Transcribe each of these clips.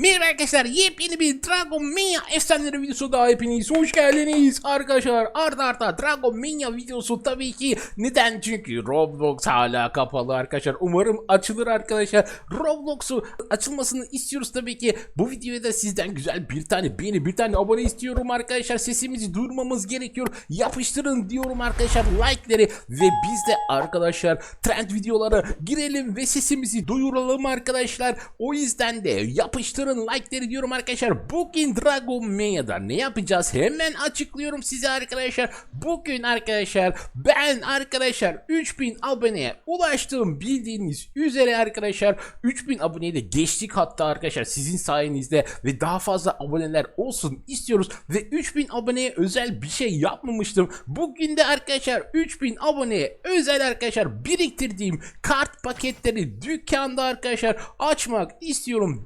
Merhaba arkadaşlar yepyeni bir Dragon Mania efsaneleri videosu daha hepiniz. Hoş geldiniz arkadaşlar. Arda arda Dragon Mania videosu tabii ki. Neden? Çünkü Roblox hala kapalı arkadaşlar. Umarım açılır arkadaşlar. Roblox'u açılmasını istiyoruz tabii ki. Bu videoya da sizden güzel bir tane beğeni bir tane abone istiyorum arkadaşlar. Sesimizi duyurmamız gerekiyor. Yapıştırın diyorum arkadaşlar like'leri. Ve biz de arkadaşlar trend videolara girelim ve sesimizi duyuralım arkadaşlar. O yüzden de yapıştırın like'leri diyorum arkadaşlar. Bugün Dragon Mania'da ne yapacağız? Hemen açıklıyorum size arkadaşlar. Bugün arkadaşlar ben arkadaşlar 3000 aboneye ulaştım bildiğiniz üzere arkadaşlar. 3000 aboneyi de geçtik hatta arkadaşlar sizin sayenizde ve daha fazla aboneler olsun istiyoruz ve 3000 aboneye özel bir şey yapmamıştım. Bugün de arkadaşlar 3000 aboneye özel arkadaşlar biriktirdiğim kart paketleri dükkanda arkadaşlar açmak istiyorum.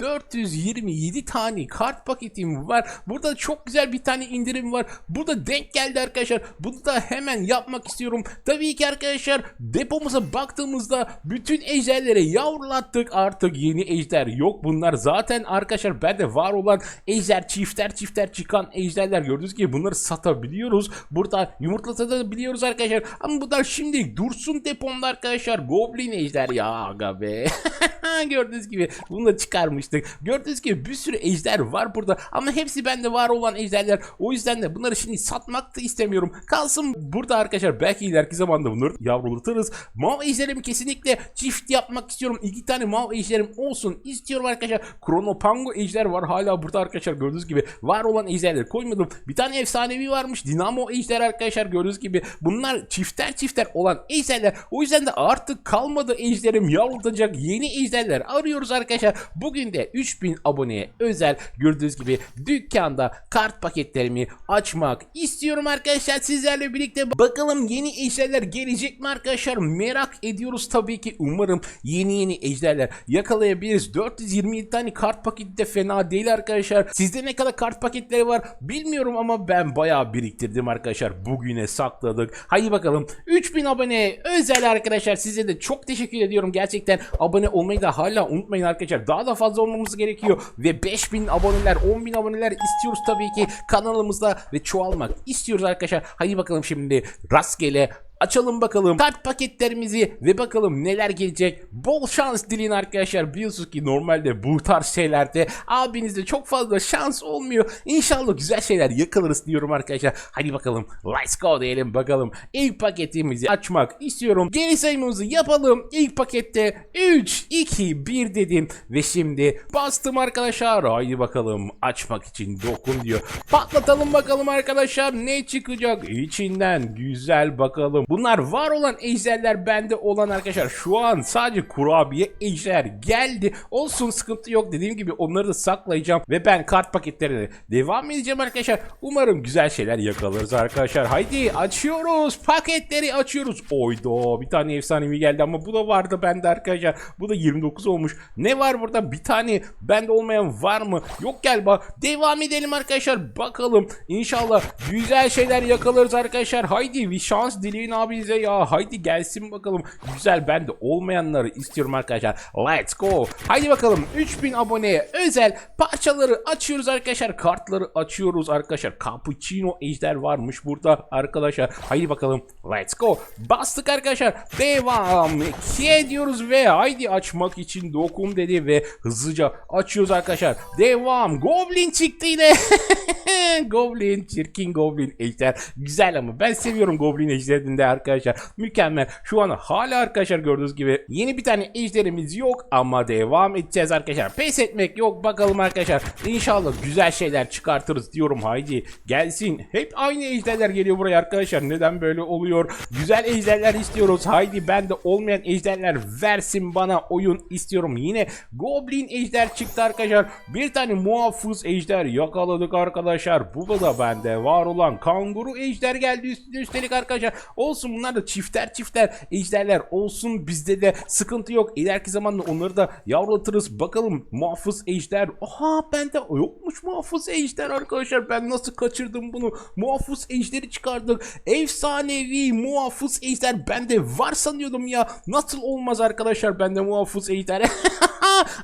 427 tane kart paketim var. Burada çok güzel bir tane indirim var. Burada denk geldi arkadaşlar. Bunu da hemen yapmak istiyorum. Tabii ki arkadaşlar depomuza baktığımızda bütün ejderleri yavrulattık. Artık yeni ejder yok. Bunlar zaten arkadaşlar bende var olan ejder çifter çifter çıkan ejderler gördüğünüz gibi bunları satabiliyoruz. Burada yumurtlatabiliyoruz arkadaşlar. Ama bunlar şimdi dursun depomda arkadaşlar. Goblin ejder ya aga be. Gördüğünüz gibi bunu da çıkarmıştık. Gördüğünüz gibi bir sürü ejder var burada ama hepsi bende var olan ejderler. O yüzden de bunları şimdi satmak da istemiyorum. Kalsın burada arkadaşlar. Belki ileriki zamanda bunları yavrulatırız. Mav ejderimi kesinlikle çift yapmak istiyorum. İki tane mav ejderim olsun istiyorum arkadaşlar. Chronopango ejder var hala burada arkadaşlar gördüğünüz gibi var olan ejderleri koymadım. Bir tane efsanevi varmış. Dinamo ejder arkadaşlar gördüğünüz gibi. Bunlar çifter çifter olan ejderler. O yüzden de artık kalmadı ejderim yavrulatacak yeni ejderler arıyoruz arkadaşlar. Bugün de 3000 aboneye özel gördüğünüz gibi dükkanda kart paketlerimi açmak istiyorum arkadaşlar sizlerle birlikte. Bakalım yeni ejderler gelecek mi arkadaşlar? Merak ediyoruz tabii ki. Umarım yeni yeni ejderler yakalayabiliriz. 427 tane kart paketi de fena değil arkadaşlar. Sizde ne kadar kart paketleri var bilmiyorum ama ben bayağı biriktirdim arkadaşlar. Bugüne sakladık. Haydi bakalım 3000 abone özel arkadaşlar. Size de çok teşekkür ediyorum. Gerçekten abone olmayı da hala unutmayın arkadaşlar. Daha da fazla olmamız gerekiyor. Ve 5000 aboneler 10.000 aboneler istiyoruz tabii ki kanalımızda ve çoğalmak istiyoruz arkadaşlar. Haydi bakalım şimdi rastgele Açalım bakalım kart paketlerimizi ve bakalım neler gelecek. Bol şans dileyin arkadaşlar. Biliyorsunuz ki normalde bu tarz şeylerde abinizde çok fazla şans olmuyor. İnşallah güzel şeyler yakalarız diyorum arkadaşlar. Hadi bakalım let's go diyelim bakalım. İlk paketimizi açmak istiyorum. Geri sayımımızı yapalım. İlk pakette 3, 2, 1 dedim ve şimdi bastım arkadaşlar. Haydi bakalım açmak için dokun diyor. Patlatalım bakalım arkadaşlar ne çıkacak içinden güzel bakalım. Bunlar var olan ejderler bende olan arkadaşlar. Şu an sadece kurabiye ejder geldi. Olsun sıkıntı yok. Dediğim gibi onları da saklayacağım. Ve ben kart paketlerine devam edeceğim arkadaşlar. Umarım güzel şeyler yakalarız arkadaşlar. Haydi açıyoruz. Paketleri açıyoruz. Oydo bir tane efsanevi geldi ama bu da vardı bende arkadaşlar. Bu da 29 olmuş. Ne var burada? Bir tane bende olmayan var mı? Yok galiba. Devam edelim arkadaşlar. Bakalım. İnşallah güzel şeyler yakalarız arkadaşlar. Haydi bir şans dileyin abinize ya. Haydi gelsin bakalım. Güzel ben de olmayanları istiyorum arkadaşlar. Let's go. Haydi bakalım 3000 aboneye özel parçaları açıyoruz arkadaşlar. Kartları açıyoruz arkadaşlar. Cappuccino ejder varmış burada arkadaşlar. Haydi bakalım. Let's go. Bastık arkadaşlar. Devam ediyoruz ve haydi açmak için dokun dedi ve hızlıca açıyoruz arkadaşlar. Devam. Goblin çıktı yine. Goblin, çirkin Goblin ejder. Güzel ama ben seviyorum Goblin ejderini arkadaşlar. Mükemmel. Şu an hala arkadaşlar gördüğünüz gibi yeni bir tane ejderimiz yok ama devam edeceğiz arkadaşlar. Pes etmek yok. Bakalım arkadaşlar. İnşallah güzel şeyler çıkartırız diyorum. Haydi gelsin. Hep aynı ejderler geliyor buraya arkadaşlar. Neden böyle oluyor? Güzel ejderler istiyoruz. Haydi ben de olmayan ejderler versin bana oyun istiyorum. Yine Goblin ejder çıktı arkadaşlar. Bir tane muhafız ejder yakaladık arkadaşlar. Bu da bende var olan kanguru ejder geldi üstüne üstelik arkadaşlar. Olsun bunlar da çifter çifter ejderler olsun bizde de sıkıntı yok. İleriki zamanda onları da yavrulatırız. Bakalım muhafız ejder. Aha bende yokmuş muhafız ejder arkadaşlar. Ben nasıl kaçırdım bunu? Muhafız ejderi çıkardık. Efsanevi muhafız ejder bende var sanıyordum ya. Nasıl olmaz arkadaşlar bende muhafız ejder.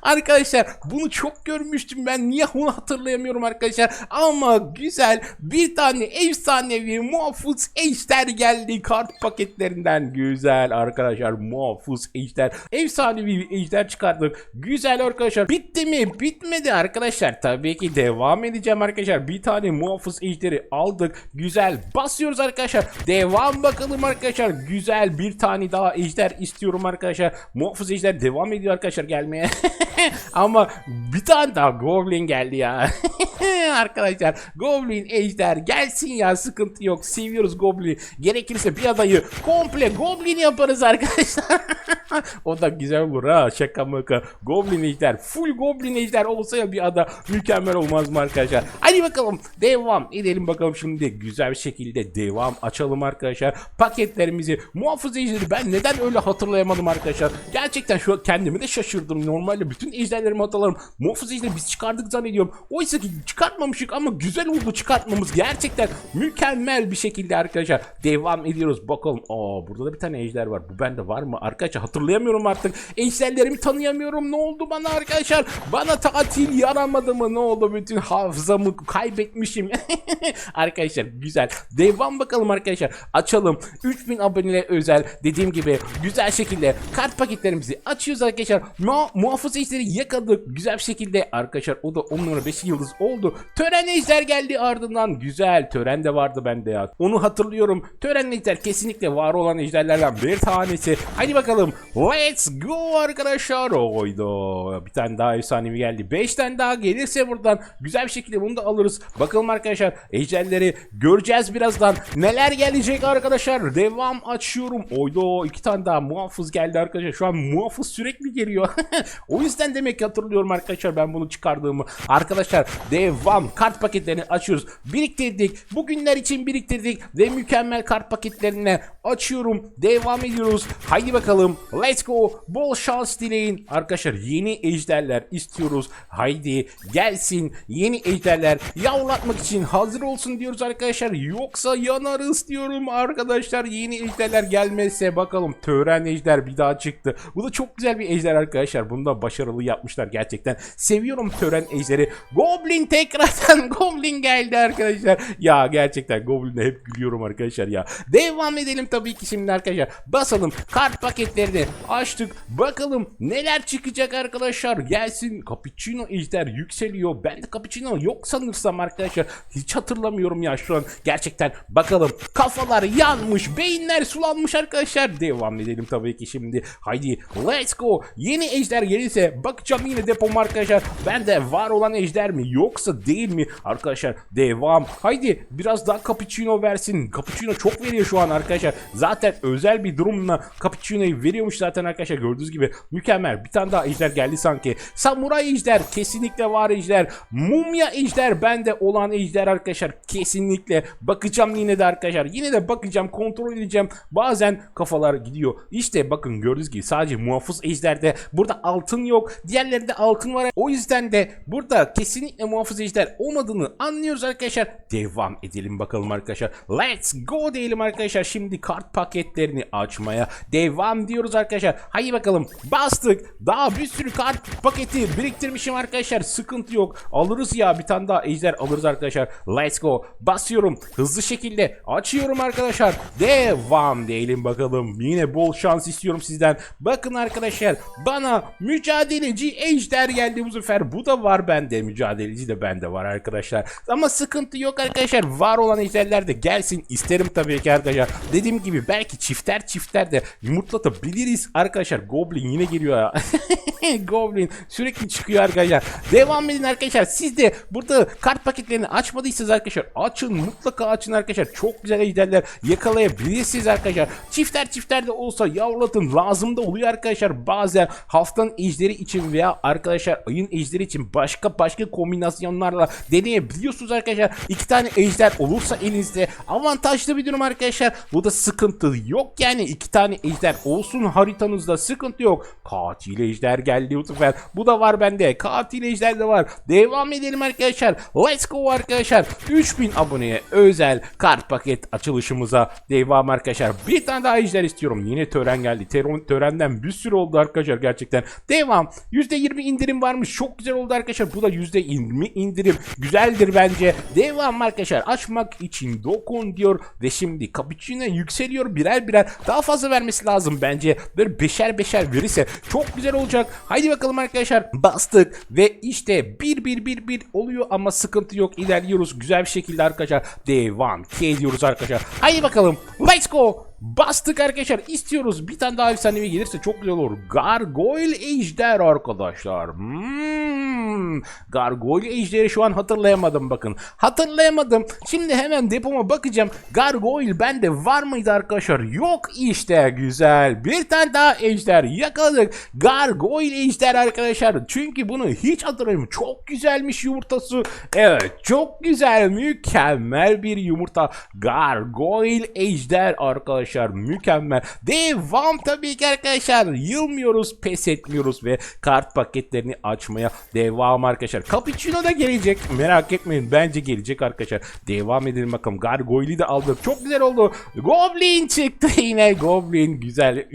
arkadaşlar bunu çok görmüştüm ben. Niye onu hatırlayamıyorum arkadaşlar. Ama güzel bir tane efsanevi muhafız ejder geldi kart paketlerinden. Güzel arkadaşlar muhafız ejder. Efsanevi bir ejder çıkardık. Güzel arkadaşlar. Bitti mi? Bitmedi arkadaşlar. Tabii ki devam edeceğim arkadaşlar. Bir tane muhafız ejderi aldık. Güzel. Basıyoruz arkadaşlar. Devam bakalım arkadaşlar. Güzel bir tane daha ejder istiyorum arkadaşlar. Muhafız ejder devam ediyor arkadaşlar gelmeye. Ama bir tane daha goblin geldi ya. arkadaşlar goblin ejder gelsin ya sıkıntı yok. Seviyoruz goblin. Gerekirse bir adayı komple goblin yaparız arkadaşlar. o da güzel olur ha şaka maka. Goblin ejder full goblin ejder olsa ya bir ada mükemmel olmaz mı arkadaşlar? Hadi bakalım devam edelim bakalım şimdi güzel bir şekilde devam açalım arkadaşlar. Paketlerimizi muhafız ejderi ben neden öyle hatırlayamadım arkadaşlar. Gerçekten şu kendimi de şaşırdım. Normalde bütün ejderlerimi hatırlarım. Muhafız ejderi biz çıkardık zannediyorum. Oysa ki çıkartmamışık ama güzel oldu çıkartmamız. Gerçekten mükemmel bir şekilde arkadaşlar. Devam ediyoruz bakalım. Aa burada da bir tane ejder var. Bu bende var mı? Arkadaşlar hatırlayamıyorum artık. Ejderlerimi tanıyamıyorum. Ne oldu bana arkadaşlar? Bana tatil yaramadı mı? Ne oldu? Bütün hafızamı kaybetmişim. arkadaşlar güzel. Devam bakalım arkadaşlar. Açalım. 3000 aboneye özel dediğim gibi güzel şekilde kart paketlerimizi açıyoruz arkadaşlar. Mu muhafız ejderi yakaladık. Güzel bir şekilde arkadaşlar o da 10 numara 5 yıldız oldu. Tören ejder geldi ardından. Güzel. Tören de vardı bende ya. Onu hatırlıyorum. Tören ejder kesinlikle var olan ejderlerden bir tanesi. Hadi bakalım. Let's go arkadaşlar. Oydo. Bir tane daha efsanevi geldi. 5 tane daha gelirse buradan güzel bir şekilde bunu da alırız. Bakalım arkadaşlar ejderleri göreceğiz birazdan. Neler gelecek arkadaşlar? Devam açıyorum. Oydo iki tane daha muhafız geldi arkadaşlar. Şu an muhafız sürekli geliyor. o yüzden demek ki hatırlıyorum arkadaşlar ben bunu çıkardığımı. Arkadaşlar devam kart paketlerini açıyoruz. Biriktirdik. Bugünler için biriktirdik ve mükemmel kart paketlerine açıyorum. Devam ediyoruz. Haydi bakalım. Let's go. Bol şans dileyin. Arkadaşlar yeni ejderler istiyoruz. Haydi gelsin. Yeni ejderler yavlatmak için hazır olsun diyoruz arkadaşlar. Yoksa yanarız diyorum arkadaşlar. Yeni ejderler gelmezse bakalım. Tören ejder bir daha çıktı. Bu da çok güzel bir ejder arkadaşlar. Bunu başarılı yapmışlar gerçekten. Seviyorum tören ejderi. Goblin tekrardan Goblin geldi arkadaşlar. Ya gerçekten Goblin'e hep gülüyorum arkadaşlar ya. Devam edelim tabii ki şimdi arkadaşlar. Basalım kart paketlerini açtık. Bakalım neler çıkacak arkadaşlar. Gelsin Cappuccino ejder yükseliyor. Ben de Cappuccino yok sanırsam arkadaşlar. Hiç hatırlamıyorum ya şu an. Gerçekten bakalım kafalar yanmış. Beyinler sulanmış arkadaşlar. Devam edelim tabii ki şimdi. Haydi let's go. Yeni ejder gelirse bakacağım yine depom arkadaşlar. Ben de var olan ejder mi yoksa değil mi? Arkadaşlar devam. Haydi biraz daha cappuccino versin. Cappuccino çok veriyor şu an arkadaşlar. Zaten özel bir durumla cappuccino'yu veriyormuş zaten arkadaşlar. Gördüğünüz gibi mükemmel. Bir tane daha ejder geldi sanki. Samuray ejder kesinlikle var ejder. Mumya ejder bende olan ejder arkadaşlar. Kesinlikle bakacağım yine de arkadaşlar. Yine de bakacağım kontrol edeceğim. Bazen kafalar gidiyor. İşte bakın gördüğünüz gibi sadece muhafız ejderde burada altın yok. Diğerlerinde altın var. O yüzden de burada kesinlikle muhafız ejder olmadığını anlıyoruz arkadaşlar. Devam edelim bakalım arkadaşlar. Let's go diyelim arkadaşlar. Şimdi kart paketlerini açmaya devam diyoruz arkadaşlar. Haydi bakalım bastık. Daha bir sürü kart paketi biriktirmişim arkadaşlar. Sıkıntı yok. Alırız ya bir tane daha ejder alırız arkadaşlar. Let's go. Basıyorum. Hızlı şekilde açıyorum arkadaşlar. Devam diyelim bakalım. Yine bol şans istiyorum sizden. Bakın arkadaşlar bana mücadeleci ejder geldi bu sefer. Bu da var bende. Mücadeleci de bende var arkadaşlar. Ama sıkıntı yok arkadaşlar. Var olan ejderler de gelsin isterim tabii ki arkadaşlar. Dediğim gibi belki çifter çifter de yumurtlatabiliriz arkadaşlar. Goblin yine geliyor ya. Goblin sürekli çıkıyor arkadaşlar. Devam edin arkadaşlar. Siz de burada kart paketlerini açmadıysanız arkadaşlar açın mutlaka açın arkadaşlar. Çok güzel ejderler yakalayabilirsiniz arkadaşlar. Çifter çifter de olsa yavrulatın lazım da oluyor arkadaşlar. Bazen haftanın ejderi için veya arkadaşlar ayın ejderi için başka başka kombinasyonlarla deneyebiliyorsunuz arkadaşlar. İki tane ejder olursa elinizde avantajlı bir durum arkadaşlar. Bu da sıkıntı yok yani iki tane ejder olsun haritanızda sıkıntı yok. Katil ejder geldi bu. Bu da var bende. Katil ejder de var. Devam edelim arkadaşlar. Let's go arkadaşlar. 3000 aboneye özel kart paket açılışımıza devam arkadaşlar. Bir tane daha ejder istiyorum. Yine tören geldi. Teron, törenden bir sürü oldu arkadaşlar gerçekten. Devam. %20 indirim varmış. Çok güzel oldu arkadaşlar. Bu da %20 indirim. Güzeldir bence. Devam arkadaşlar. Açmak için dokun diyor. Ve şimdi cappuccino yükseliyor birer birer. Daha fazla vermesi lazım bence. Böyle beşer beşer verirse çok güzel olacak. Haydi bakalım arkadaşlar. Bastık ve işte bir bir bir bir oluyor ama sıkıntı yok. İlerliyoruz güzel bir şekilde arkadaşlar. Devam ki ediyoruz arkadaşlar. Haydi bakalım. Let's go. Bastık arkadaşlar istiyoruz bir tane daha efsanevi gelirse çok güzel olur. Gargoyle Ejder arkadaşlar. Hmm. Gargoyle Ejder'i şu an hatırlayamadım bakın. Hatırlayamadım. Şimdi hemen depoma bakacağım. Gargoyle bende var mıydı arkadaşlar? Yok işte güzel. Bir tane daha Ejder yakaladık. Gargoyle Ejder arkadaşlar. Çünkü bunu hiç hatırlamıyorum. Çok güzelmiş yumurtası. Evet çok güzel mükemmel bir yumurta. Gargoyle Ejder arkadaşlar mükemmel. Devam tabii ki arkadaşlar. Yılmıyoruz, pes etmiyoruz ve kart paketlerini açmaya devam arkadaşlar. Cappuccino da gelecek. Merak etmeyin. Bence gelecek arkadaşlar. Devam edelim bakalım. Gargoyle'i de aldık. Çok güzel oldu. Goblin çıktı yine. Goblin güzel.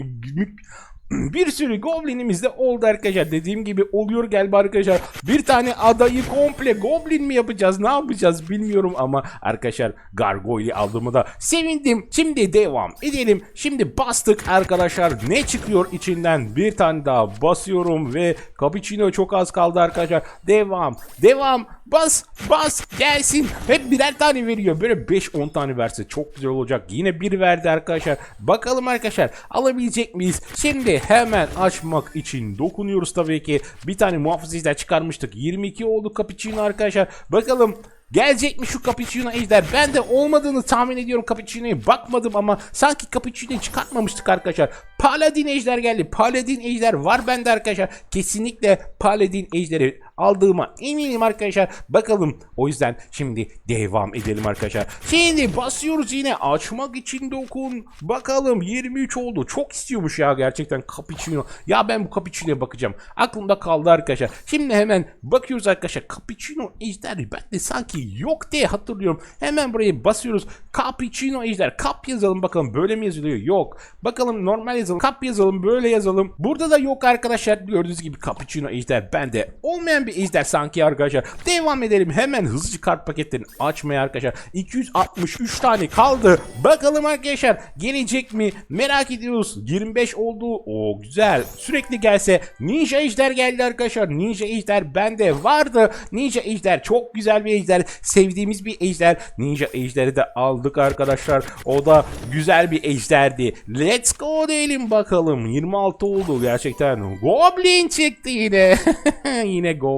Bir sürü goblinimiz de oldu arkadaşlar. Dediğim gibi oluyor galiba arkadaşlar. Bir tane adayı komple goblin mi yapacağız? Ne yapacağız bilmiyorum ama arkadaşlar gargoyle aldığımı da sevindim. Şimdi devam edelim. Şimdi bastık arkadaşlar. Ne çıkıyor içinden? Bir tane daha basıyorum ve cappuccino çok az kaldı arkadaşlar. Devam. Devam. Bas bas gelsin. Hep birer tane veriyor. Böyle 5-10 tane verse çok güzel olacak. Yine bir verdi arkadaşlar. Bakalım arkadaşlar alabilecek miyiz? Şimdi hemen açmak için dokunuyoruz tabii ki. Bir tane muhafızı çıkarmıştık. 22 oldu cappuccino arkadaşlar. Bakalım Gelecek mi şu Cappuccino ejder? Ben de olmadığını tahmin ediyorum Cappuccino'ya bakmadım ama sanki Cappuccino'yu çıkartmamıştık arkadaşlar. Paladin ejder geldi. Paladin ejder var bende arkadaşlar. Kesinlikle Paladin ejderi aldığıma eminim arkadaşlar. Bakalım o yüzden şimdi devam edelim arkadaşlar. Şimdi basıyoruz yine açmak için dokun. Bakalım 23 oldu. Çok istiyormuş ya gerçekten Cappuccino. Ya ben bu Cappuccino'ya bakacağım. Aklımda kaldı arkadaşlar. Şimdi hemen bakıyoruz arkadaşlar. Cappuccino ejderi bende sanki yok diye hatırlıyorum. Hemen buraya basıyoruz. Cappuccino ejder. Kap yazalım bakalım. Böyle mi yazılıyor? Yok. Bakalım normal yazalım. Kap yazalım. Böyle yazalım. Burada da yok arkadaşlar. Gördüğünüz gibi Cappuccino ejder bende. Olmayan bir ejder sanki arkadaşlar. Devam edelim. Hemen hızlıca kart paketlerini açmaya arkadaşlar. 263 tane kaldı. Bakalım arkadaşlar gelecek mi? Merak ediyoruz. 25 oldu. O güzel. Sürekli gelse Ninja ejder geldi arkadaşlar. Ninja ejder bende vardı. Ninja ejder çok güzel bir ejder. Sevdiğimiz bir ejder. Ninja ejderi de aldık arkadaşlar. O da güzel bir ejderdi. Let's go diyelim bakalım. 26 oldu gerçekten. Goblin çıktı yine. yine Goblin.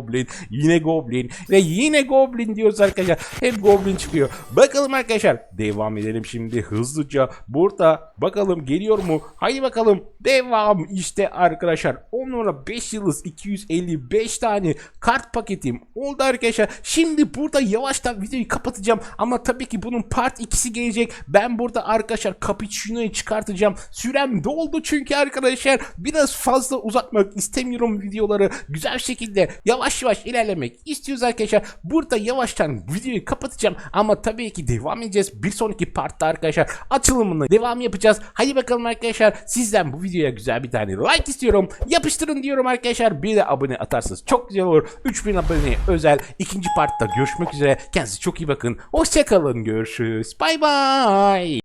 Yine Goblin. Ve yine Goblin diyoruz arkadaşlar. Hep Goblin çıkıyor. Bakalım arkadaşlar. Devam edelim şimdi hızlıca. Burada bakalım geliyor mu? Haydi bakalım. Devam. İşte arkadaşlar. 10 numara 5 yıldız 255 tane kart paketim oldu arkadaşlar. Şimdi burada yavaştan videoyu kapatacağım. Ama tabii ki bunun part 2'si gelecek. Ben burada arkadaşlar Cappuccino'yu çıkartacağım. Sürem doldu çünkü arkadaşlar. Biraz fazla uzatmak istemiyorum videoları. Güzel şekilde yavaş yavaş ilerlemek istiyoruz arkadaşlar. Burada yavaştan videoyu kapatacağım. Ama tabii ki devam edeceğiz. Bir sonraki partta arkadaşlar açılımını devam yapacağız. Hadi bakalım arkadaşlar. Sizden bu videoya güzel bir tane like istiyorum. Yapıştırın diyorum arkadaşlar. Bir de abone atarsanız çok güzel olur. 3000 abone özel. ikinci partta görüşmek üzere. Kendinize çok iyi bakın. Hoşçakalın. Görüşürüz. Bay bay.